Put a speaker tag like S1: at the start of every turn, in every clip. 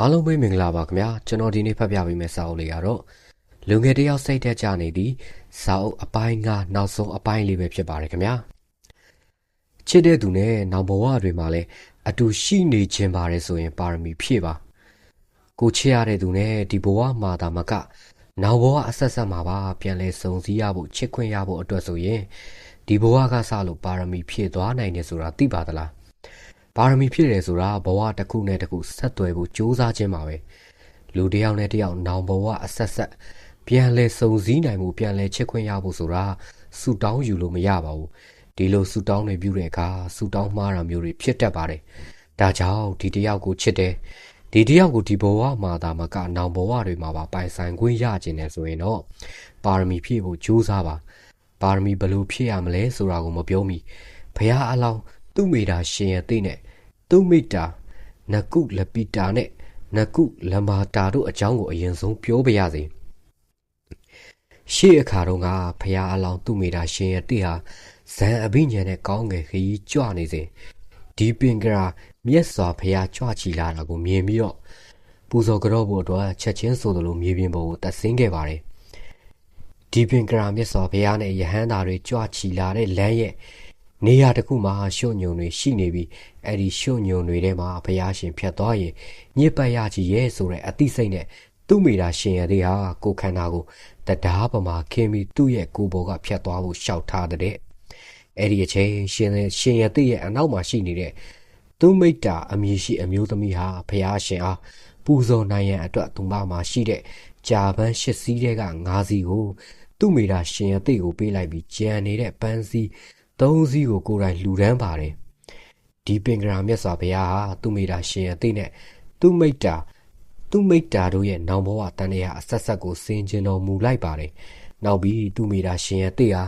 S1: အားလုံးပဲမင်္ဂလာပါခင်ဗျာကျွန်တော်ဒီနေ့ဖတ်ပြပေးမယ့်စာအုပ်လေးကတော့လူငယ်တယောက်စိတ်သက်ကြနေသည့်စာအုပ်အပိုင်းကနောက်ဆုံးအပိုင်းလေးပဲဖြစ်ပါတယ်ခင်ဗျာချစ်တဲ့သူနဲ့နောက်ဘဝတွေမှာလည်းအတူရှိနေခြင်းပါတယ်ဆိုရင်ပါရမီဖြည့်ပါ ကိုချစ်ရတဲ့သူနဲ့ဒီဘဝမှာသာမကနောက်ဘဝအဆက်ဆက်မှာပါပြန်လဲစုံစည်းရဖို့ချစ်ခွင့်ရဖို့အတွက်ဆိုရင်ဒီဘဝကစလို့ပါရမီဖြည့်သွားနိုင်တယ်ဆိုတာသိပါသလားပါရမီဖြစ်တယ်ဆိုတာဘဝတစ်ခုနဲ့တစ်ခုဆက်သွယ်ဖို့ကြိုးစားခြင်းပါပဲလူတစ်ယောက်နဲ့တစ်ယောက်နောင်ဘဝအဆက်ဆက်ပြန်လဲစုံစည်းနိုင်မှုပြန်လဲချစ်ခွင့်ရဖို့ဆိုတာဆူတောင်းယူလို့မရပါဘူးဒီလိုဆူတောင်းနေပြုတဲ့အခါဆူတောင်းမှားတာမျိုးတွေဖြစ်တတ်ပါတယ်ဒါကြောင့်ဒီတစ်ယောက်ကိုချစ်တယ် ဒီတစ်ယောက်ကိုဒီဘဝမှာသာမကနောင်ဘဝတွေမှာပါပိုင်ဆိုင်ခွင့်ရခြင်းနဲ့ဆိုရင်တော့ပါရမီဖြည့်ဖို့ကြိုးစားပါပါရမီဘယ်လိုဖြည့်ရမလဲဆိုတာကိုမပြောမိဖះအလောင်းသူ့မိတာရှင်ရဲ့သိနဲ့သူမိတာနကုလပိတာနဲ့နကုလမာတာတို့အကြောင်းကိုအရင်ဆုံးပြောပြရစီရှေ့အခါတုန်းကဖရာအလောင်းသူမိတာရှင်ရဲ့တိဟာဇန်အဘိညာဉ်နဲ့ကောင်းငယ်ခရီးကြွနေစဉ် ဒီပင်ကရာမျက်စွာဖရာကြွချီလာတာကိုမြင်ပြီးတော့ပူဇော်ကြော့ဖို့အတွက်ချက်ချင်းဆိုသလိုမြေပြင်ပေါ်ကိုတက်ဆင်းခဲ့ပါတယ်ဒီပင်ကရာမျက်စွာဖရာနဲ့ယဟန်သားတွေကြွချီလာတဲ့လမ်းရဲ့နေရာတစ်ခုမှာရှုံညုံတွေရှိနေပြီးအဲ့ဒီရှုံညုံတွေထဲမှာဘုရားရှင်ဖြတ်သွားရင်ညစ်ပတ်ရကြီးရဲ့ဆိုတဲ့အသိစိတ်နဲ့သူ့မိတာရှင်ရသေးဟာကိုခန္ဓာကိုတရားပမာခင်းပြီးသူ့ရဲ့ကိုယ်ပေါ်ကဖြတ်သွားဖို့ရှောက်ထားတဲ့ အဲ့ဒီအချိန်ရှင်ရှင်ရသေးရဲ့အနောက်မှာရှိနေတဲ့သူမိတ္တာအမည်ရှိအမျိုးသမီးဟာဘုရားရှင်အားပူဇော်နိုင်ရန်အတွက်သူမမှာရှိတဲ့ကြာပန်းရှစ်စီးတဲ့ကငါးစီးကိုသူ့မိတာရှင်ရသေးကိုပေးလိုက်ပြီးကြံနေတဲ့ပန်းစီးသုံးစီးကိုကိုယ်တိုင်လှူဒန်းပါတယ်ဒီပင်ကရာမြတ်စွာဘုရားဟာသူ့မိတာရှင်အသိနဲ့သူ့မိတ္တာသူ့မိတ္တာတို့ရဲ့နောင်ဘဝတန်ရာအဆက်ဆက်ကိုဆင်ကျင်တော်မူလိုက်ပါတယ်နောက်ပြီးသူ့မိတာရှင်ရဲ့သိဟာ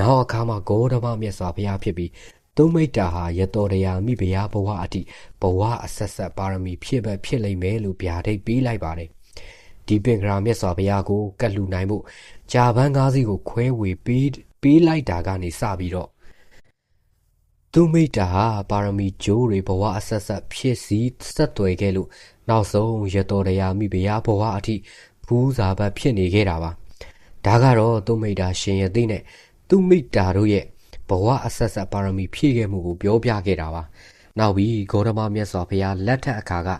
S1: နောက်အခါမှာဂေါတမမြတ်စွာဘုရားဖြစ်ပြီးသူမိတ္တာဟာယတော်တရားမိဘုရားဘဝအတိဘဝအဆက်ဆက်ပါရမီဖြစ်ပဲဖြစ်လိမ့်မယ်လို့ဗျာဒိတ်ပေးလိုက်ပါတယ်ဒီပင်ကရာမြတ်စွာဘုရားကိုကတ်လူနိုင်ဖို့ဂျာပန်ကားစီးကိုခွဲဝေပေးပေးလိုက်တာကနေစပြီးတော့သူမိတ္တာဟာပါရမီဂျိုးတွေဘဝအဆက်ဆက်ဖြစ်စည်းဆက်သွယ်ခဲ့လို့နောက်ဆုံးရတော်တရားမိဘုရားဘဝအထိဘူးစာဘတ်ဖြစ်နေခဲ့တာပါဒါကတော့သူမိတ္တာရှင်ရဲ့သိနဲ့ သူမိတ္တာတို့ရဲ့ဘဝအဆက်ဆက်ပါရမီဖြည့်ခဲ့မှုကိုပြောပြခဲ့တာပါနောက်ပြီးဂေါတမမြတ်စွာဘုရားလက်ထက်အခါက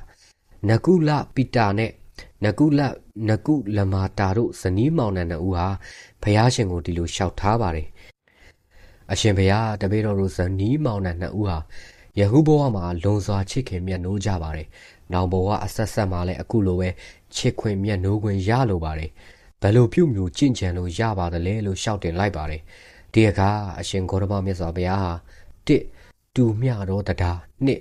S1: နကုလပိတာနဲ့နကုလနကုလမာတာတို့ဇနီးမောင်နှံနှစ်ဦးဟာဘုရားရှင်ကိုဒီလိုလျှောက်ထားပါတယ်အရှင်ဘုရားတပည့်တော်တို့ဇနီးမောင်နှံနှစ်ဦးဟာယဟုဘဝမှာလွန်စွာချစ်ခင်မြတ်နိုးကြပါတယ်။နောင်ဘဝအဆက်ဆက်မှာလည်းအခုလိုပဲချစ်ခွင့်မြတ်နိုးခွင့်ရလိုပါတယ်။ ဘယ်လိုပြုမျိုးကြင့်ကြံလို့ရပါတယ်လဲလို့ရှောက်တင်လိုက်ပါတယ်။ဒီအခါအရှင်ဂေါတမမြတ်စွာဘုရားဟာတစ်တူမျှသောတရားနှစ်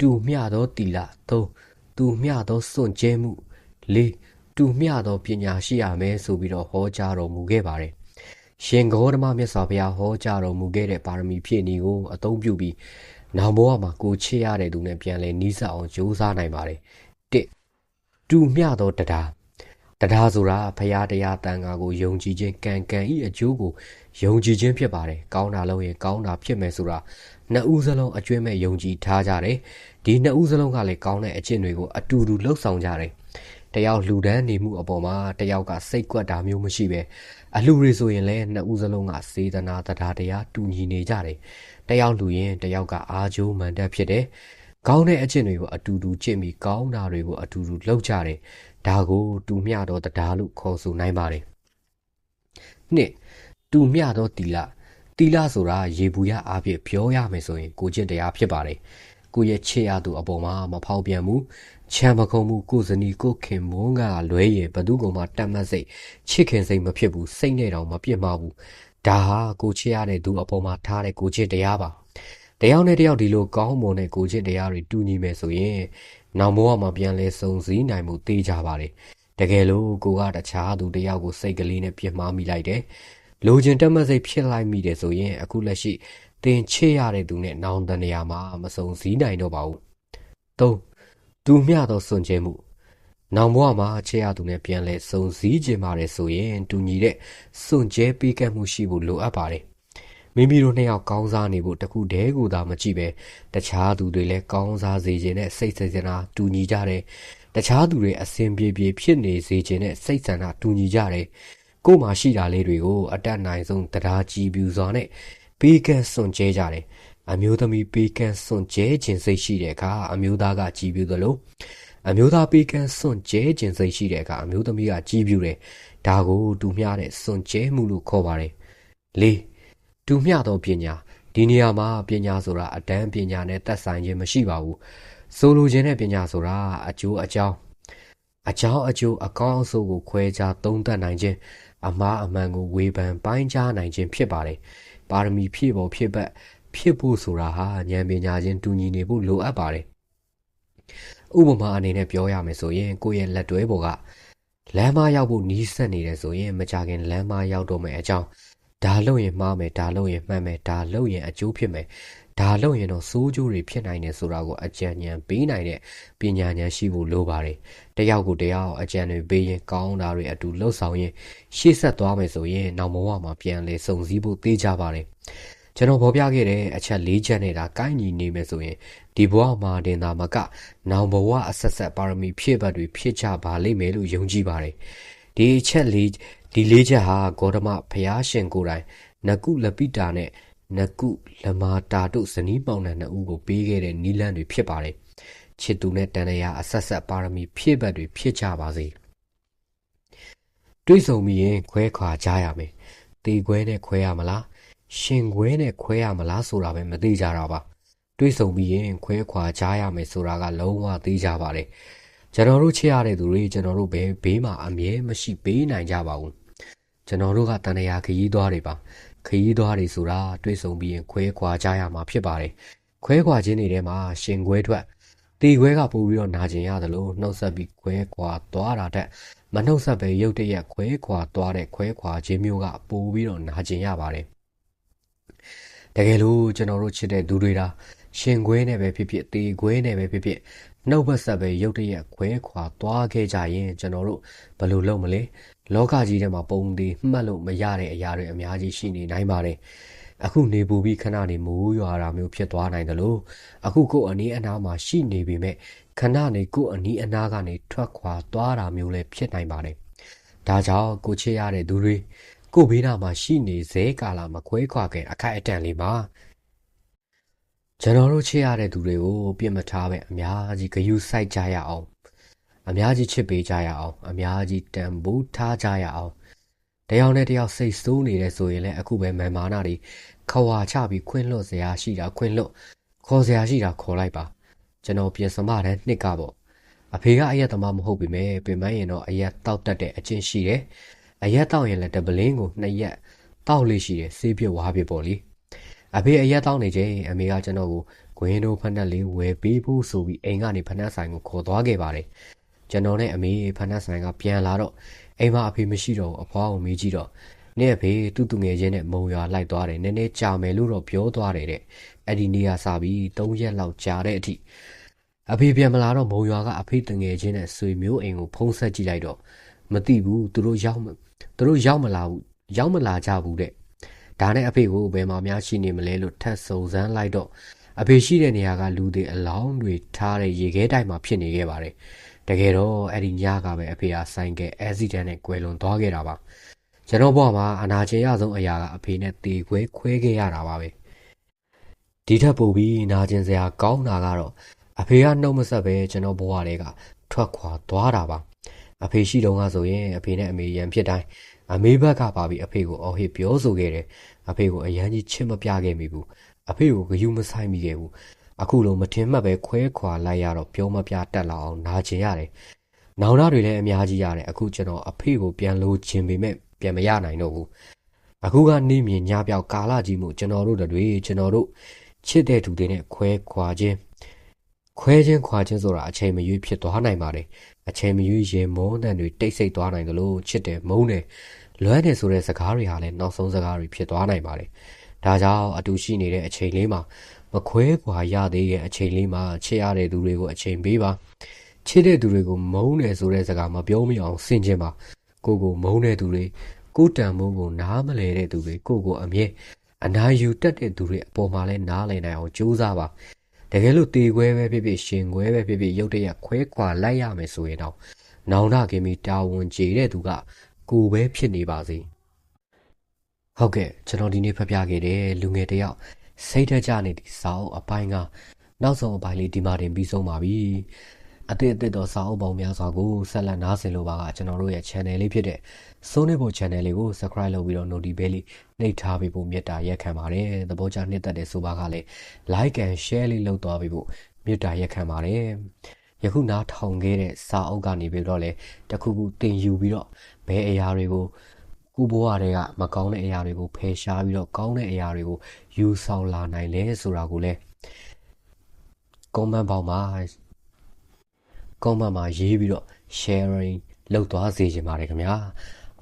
S1: တူမျှသောတီလာသုံးတူမျှသောစွန့်ကြဲမှုလေးတူမျှသောပညာရှိရမယ်ဆိုပြီးတော့ဟောကြားတော်မူခဲ့ပါတယ်ရှင်ဂေါတမမြတ်စွာဘုရားဟောကြားတော်မူခဲ့တဲ့ပါရမီဖြည့်နည်းကိုအသုံးပြုပြီးနောင်ဘဝမှာကိုချစ်ရတဲ့သူနဲ့ပြန်လဲနီးစပ်အောင်ကြိုးစားနိုင်ပါတယ်။တစ်တူမျှသောတရား တရားဆိုတာဖရာတရားတန်ခါကိုယုံကြည်ခြင်းကံကံဤအကျိုးကိုယုံကြည်ခြင်းဖြစ်ပါတယ်။ကောင်းတာလုပ်ရင်ကောင်းတာဖြစ်မယ်ဆိုတာနှစ်ဦးစလုံးအကျွမ်းမဲ့ယုံကြည်ထားကြတယ်။ဒီနှစ်ဦးစလုံးကလည်းကောင်းတဲ့အကျင့်တွေကိုအတူတူလှုပ်ဆောင်ကြတယ်။တယောက်လူဒန်းနေမှုအပေါ်မှာတယောက်ကစိတ်ကွက်တာမျိုးမရှိပဲအလှူတွေဆိုရင်လည်းနှစ်ဦးစလုံးကစေတနာတရားတရားတူညီနေကြတယ်တယောက်လူရင်တယောက်ကအာဂျိုးမန်တက်ဖြစ်တယ် ကောင်းတဲ့အကျင့်တွေကိုအတူတူကျင့်ပြီးကောင်းတာတွေကိုအတူတူလုပ်ကြတယ်ဒါကိုတူမျှသောတရားလို့ခေါ်ဆိုနိုင်ပါတယ်နှစ်တူမျှသောတီလာတီလာဆိုတာရေဘူးရအားဖြင့်ပြောရမယ်ဆိုရင်ကိုကျင့်တရားဖြစ်ပါတယ်ကိုရဲ့ချစ်ရသူအပေါ်မှာမဖောက်ပြန်မှုချမ်းမခုံမှုကိုစနီကိုခင်မုန်းကလွဲရင်ဘသူကောင်မှတတ်မှတ်စိတ်ချစ်ခင်စိတ်မဖြစ်ဘူးစိတ်နဲ့တောင်မပြစ်မှားဘူးဒါဟာကိုချစ်ရတဲ့သူအပေါ်မှာထားတဲ့ကိုချစ်တရားပါ တယောက်နဲ့တယောက်ဒီလိုကောင်းမွန်တဲ့ကိုချစ်တရားတွေတူညီမယ်ဆိုရင်နောက်ဘဝမှာပြန်လဲစုံစည်းနိုင်မှုသိကြပါတယ်တကယ်လို့ကိုကတခြားသူတယောက်ကိုစိတ်ကလေးနဲ့ပြစ်မှားမိလိုက်တယ်လိုချင်တက်မစိတ်ဖြစ်လိုက်မိတယ်ဆိုရင်အခုလက်ရှိတင်ချစ်ရတဲ့သူနဲ့နောင်တနေရာမှာမစုံစည်းနိုင်တော့ပါဘူး၃သူမျှသောစွန့်ကြဲမှုနောင်ဘဝမှာချေရသူနဲ့ပြန်လဲစုံစည်းခြင်းပါတယ်ဆိုရင်တူညီတဲ့စွန့်ကြဲပေးကမ်းမှုရှိဖို့လိုအပ်ပါတယ် မိမိတို့နှစ်ယောက်ကောင်းစားနေဖို့တခုတည်းကိုသာမကြည့်ပဲတခြားသူတွေလည်းကောင်းစားစေခြင်းနဲ့စိတ်စေနာတူညီကြတယ်တခြားသူတွေအစဉ်ပြေပြေဖြစ်နေစေခြင်းနဲ့စိတ်ဆန္ဒတူညီကြတယ်ကိုယ်မှာရှိတာလေးတွေကိုအတတ်နိုင်ဆုံးတရားကြည်ပြူစွာနဲ့ပေးကမ်းစွန့်ကြဲကြတယ်အမျိုးသမီးပေးကမ်းစွန့်ကြဲခြင်းစိတ်ရှိတဲ့အခါအမျိုးသားကကြည်ပြူသလိုအမျိုးသားပေးကမ်းစွန့်ကြဲခြင်းစိတ်ရှိတဲ့အခါအမျိုးသမီးကကြည်ပြူတယ်ဒါကိုတူမျှတဲ့စွန့်ကြဲမှုလို့ခေါ်ပါတယ်၄ တူမျှသောပညာဒီနေရာမှာပညာဆိုတာအတန်းပညာနဲ့သက်ဆိုင်ခြင်းမရှိပါဘူးဆိုလိုခြင်းတဲ့ပညာဆိုတာအကျိုးအကြောင်းအကြောင်းအကျိုးအကောင်းအဆိုးကိုခွဲခြားသုံးသပ်နိုင်ခြင်းအမှားအမှန်ကိုဝေဖန်ပိုင်းခြားနိုင်ခြင်းဖြစ်ပါတယ်ပါရမီဖြည့်ဖို့ဖြစ်ပတ်ဖြစ်ဖို့ဆိုတာဟာဉာဏ်ပညာချင်းတူညီနေဖို့လိုအပ်ပါတယ်ဥပမာအနေနဲ့ပြောရမယ်ဆိုရင်ကိုယ့်ရဲ့လက်တွဲပေါ်ကလမ်းမရောက်ဖို့နီးစပ်နေတယ်ဆိုရင်မကြခင်လမ်းမရောက်တော့မယ်အကြောင်း ဒါလုပ်ရင်မှားမယ်ဒါလုပ်ရင်မှန်မယ်ဒါလုပ်ရင်အကျိုးဖြစ်မယ်ဒါလုပ်ရင်တော့စိုးကျိုးတွေဖြစ်နိုင်တယ်ဆိုတာကိုအကြံဉာဏ်ပေးနိုင်တဲ့ပညာဉာဏ်ရှိဖို့လိုပါတယ်တယောက်ကိုတယောက်အကြံတွေပေးရင်ကောင်းတာတွေအတူလှုပ်ဆောင်ရင်ရှေ့ဆက်သွားမယ်ဆိုရင်နောက်ဘဝမှာပြန်လဲစုံစည်းဖို့သိကြပါတယ်ကျွန်တော်ဖော်ပြခဲ့တဲ့အချက်၄ချက်နဲ့ဒါကိုင်းညီနေမယ်ဆိုရင်ဒီဘဝမှာတင်သာမက နောင်ဘဝအဆက်ဆက်ပါရမီဖြည့်ဘတ်တွေဖြစ်ကြပါလိမ့်မယ်လို့ယုံကြည်ပါတယ်ဒီအချက်လေး ဒီလေးချက်ဟာဂေါတမဖျားရှင်ကိုယ်တိုင်နကုလပိတာနဲ့နကုလမာတာတို့ဇနီးမောင်နှံနှစ်ဦးကိုပေးခဲ့တဲ့နီလန်းတွေဖြစ်ပါတယ်ချစ်သူနဲ့တန်တရာအဆက်ဆက်ပါရမီဖြည့်ဘတ်တွေဖြစ်ကြပါစေတွေးဆုံပြီးရင်ခွဲခွာကြရမယ်တေခွဲနဲ့ခွဲရမလားရှင်ခွဲနဲ့ခွဲရမလားဆိုတာပဲမသိကြတာပါတွေးဆုံပြီးရင်ခွဲခွာကြရမယ်ဆိုတာကလုံးဝသိကြပါတယ် ကျွန်တော်တို့ချစ်ရတဲ့သူတွေကျွန်တော်တို့ပဲဘေးမှာအမြဲမရှိပေးနိုင်ကြပါဘူးကျွန်တော်တို့ကတန်တရာခရီးသွားတွေပါခရီးသွားတွေဆိုတာတွေးဆုံပြီးရင်ခွဲခွာကြရမှာဖြစ်ပါတယ်ခွဲခွာခြင်းတွေထဲမှာရှင်ခွဲထွက်တီခွဲကပို့ပြီးတော့နာကျင်ရတယ်လို့နှုတ်ဆက်ပြီးခွဲခွာသွားတာတက်မနှုတ်ဆက်ပဲရုတ်တရက်ခွဲခွာသွားတဲ့ခွဲခွာခြင်းမျိုးကပို့ပြီးတော့နာကျင်ရပါတယ်တကယ်လို့ကျွန်တော်တို့ချစ်တဲ့သူတွေဒါရှင်ခွဲနဲ့ပဲဖြစ်ဖြစ်တေခွဲနဲ့ပဲဖြစ်ဖြစ် နှုတ်ဘက်ဆက်ပဲရုတ်တရက်ခွဲခွာသွားခဲ့ကြရင်ကျွန်တော်တို့ဘယ်လိုလုပ်မလဲလောကကြီးထဲမှာပုံသေးမှတ်လို့မရတဲ့အရာတွေအများကြီးရှိနေနိုင်ပါတယ်အခုနေပူပြီးခဏနေမိုးရွာတာမျိုးဖြစ်သွားနိုင်တယ်လို့အခုကိုယ်အနီးအနားမှာရှိနေပေမဲ့ခဏနေကိုယ်အနီးအနားကနေထွက်ခွာသွားတာမျိုးလည်းဖြစ်နိုင်ပါတယ်ဒါကြောင့်ကိုချစ်ရတဲ့သူတွေကိုဘေးနားမှာရှိနေစေကာလာမခွဲခွာခင်အခိုက်အတန့်လေးမှာ ကျွန်တော်တို့ချစ်ရတဲ့သူတွေကိုပြစ်မထားပဲအများကြီးဂယုစိုက်ကြရအောင်အများကြီးချစ်ပေးကြရအောင်အများကြီးတန်ဖိုးထားကြရအောင်တယောက်နဲ့တယောက်စိတ်ဆိုးနေတယ်ဆိုရင်လည်းအခုပဲမန်မာနာတွေခွာချပြီးခွင့်လွတ်စရာရှိတာခွင့်လွတ်ခေါ်စရာရှိတာခေါ်လိုက်ပါကျွန်တော်ပြင်စမတဲ့နှစ်ကပေါ့အဖေကအရက်သမားမဟုတ်ပေမဲ့ပင်မရင်တော့အရက်တောက်တတ်တဲ့အချင်းရှိတယ်အရက်တောက်ရင်လည်းတပလင်းကိုနှစ်ရက်တောက်လေးရှိတယ်ဆေးပြဝါးပြပေါ့လေ အဖေအရက်တောက်နေချိန်အမေကကျွန်တော်ကိုဂွင်းတို့ဖက်နှက်လေးဝယ်ပေးဖို့ဆိုပြီးအိမ်ကနေဖက်နှက်ဆိုင်ကိုခေါ်သွားခဲ့ပါတယ်ကျွန်တော်နဲ့အမေဖက်နှက်ဆိုင်ကပြန်လာတော့အိမ်မှာအဖေမရှိတော့ဘူးအဖွားကိုမေးကြည့်တော့နဲ့အဖေသူ့သူငယ်ချင်းနဲ့မုံရွာလိုက်သွားတယ်နည်းနည်းကြာမယ်လို့တော့ပြောသွားတယ်တဲ့အဲ့ဒီနေရာစပြီး၃ရက်လောက်ကြာတဲ့အထိအဖေပြန်မလာတော့မုံရွာကအဖေတငယ်ချင်းနဲ့ဆွေမျိုးအိမ်ကိုဖုံးဆက်ကြည့်လိုက်တော့မသိဘူးသူတို့ရောက်သူတို့ရောက်မလာဘူးရောက်မလာကြဘူးတဲ့ ဒါနဲ့အဖေကိုဘယ်မှာများရှိနေမလဲလို့ထပ်စုံစမ်းလိုက်တော့အဖေရှိတဲ့နေရာကလူတွေအလောင်းတွေထားတဲ့ရေခဲတိုက်မှာဖြစ်နေခဲ့ပါတယ်တကယ်တော့အဲ့ဒီညကပဲအဖေဟာဆိုင်ကအဲဆီဒန်နဲ့ကွယ်လွန်သွားခဲ့တာပါကျွန်တော်ဘဝမှာအနာကျင်ရဆုံးအရာကအဖေနဲ့တေခွဲခွဲခဲ့ရတာပါပဲဒီထက်ပိုပြီးနာကျင်စရာကောင်းတာကတော့အဖေကနှုတ်မဆက်ပဲကျွန်တော်ဘဝတွေကထွက်ခွာသွားတာပါအဖေရှိတုန်းကဆိုရင်အဖေနဲ့အမေရန်ဖြစ်တိုင်း အမေဘက်ကပါပြီးအဖေကိုအော်ဟစ်ပြောဆိုခဲ့တယ်အဖေကိုအရန်ကြီးချစ်မပြခဲ့မိဘူးအဖေကိုဂယုမဆိုင်မိခဲ့ဘူးအခုလိုမထင်မှတ်ပဲခွဲခွာလိုက်ရတော့ပြောမပြတတ်လောက်အောင်နာကျင်ရတယ်နောင်ရတွေလည်းအများကြီးရတယ်အခုကျွန်တော်အဖေကိုပြန်လို့ခြင်းပေမဲ့ပြန်မရနိုင်တော့ဘူးအခုကနေမြင်ညပြောက်ကာလကြီးမှုကျွန်တော်တို့တွေကျွန်တော်တို့ချစ်တဲ့သူတွေနဲ့ခွဲခွာခြင်းခွဲခြင်းခွာခြင်းဆိုတာအချိန်မရွေးဖြစ်သွားနိုင်ပါတယ်အချိန်မရွေးရင်မုန်းတဲ့တွေတိတ်ဆိတ်သွားနိုင်တယ်လို့ချစ်တယ်မုန်းတယ် လွမ်းတယ်ဆိုတဲ့စကားတွေဟာလည်းနောက်ဆုံးစကားတွေဖြစ်သွားနိုင်ပါတယ်ဒါကြောင့်အတူရှိနေတဲ့အချိန်လေးမှာမခွဲခွာရသေးတဲ့အချိန်လေးမှာချစ်ရတဲ့သူတွေကိုအချိန်ပေးပါချစ်တဲ့သူတွေကိုမုန်းတယ်ဆိုတဲ့စကားမပြောမိအောင်ဆင်ခြင်ပါကိုကိုမုန်းတဲ့သူတွေကိုတန်မိုးကိုနားမလဲတဲ့သူတွေကိုကိုအမြဲအနာယူတတ်တဲ့သူတွေအပေါ်မှာလဲနားလည်နိုင်အောင်ကြိုးစားပါတကယ်လို့တေခွဲပဲဖြစ်ဖြစ်ရှင်ခွဲပဲဖြစ်ဖြစ်ရုတ်တရက်ခွဲခွာလိုက်ရမယ်ဆိုရင်တော့နောင်တကင်မီတာဝန်ကျေတဲ့သူက ကိုပဲဖြစ်နေပါစေဟုတ်ကဲ့ကျွန်တော်ဒီနေ့ဖတ်ပြခဲ့တဲ့လူငယ်တယောက်စိတ်ထကြနေသည့်စာအုပ်အပိုင်းကနောက်ဆုံးအပိုင်းလေးဒီမှာတင်ပြီးဆုံးပါပြီအသစ်အသစ်တော့စာအုပ်ပေါင်းများစွာကိုဆက်လက်နားဆင်လိုပါကကျွန်တော်တို့ရဲ့ channel လေးဖြစ်တဲ့စိုးနေဖို့ channel လေးကို subscribe လုပ်ပြီးတော့ notification bell လေးနှိပ်ထားပေးဖို့မေတ္တာရက်ခံပါတယ်သဘောကျနှစ်သက်တဲ့ဆိုပါကလည်း like and share လေးလုပ်သွားပေးဖို့မေတ္တာရက်ခံပါတယ် ယခုနားထောင်ခဲ့တဲ့စာအုပ်ကနေပြီးတော့လေတခုခုတင်ယူပြီးတော့ဘယ်အရာတွေကိုကိုဘွားတွေကမကောင်းတဲ့အရာတွေကိုဖယ်ရှားပြီးတော့ကောင်းတဲ့အရာတွေကိုယူဆောင်လာနိုင်လဲဆိုတာကိုလည်း comment ပေါင်းမှာ comment မှာရေးပြီးတော့ sharing လုပ်သွားစေချင်ပါတယ်ခင်ဗျာ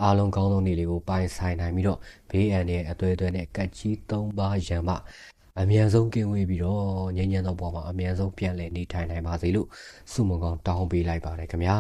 S1: အားလုံးကောင်းဆုံးနေ့လေးကိုပိုင်ဆိုင်နိုင်ပြီးတော့ဘေးအန္တရာယ်အသွေးအသွေးနဲ့ကတ်ကြီး၃ပါးရံမ အမြန်ဆုံးကင်းဝေးပြီးတော့ငြိမ်းချမ်းသောဘဝမှာအမြန်ဆုံးပြန်လည်နေထိုင်နိုင်ပါစေလို့ဆုမွန်ကောင်းတောင်းပေးလိုက်ပါတယ်ခင်ဗျာ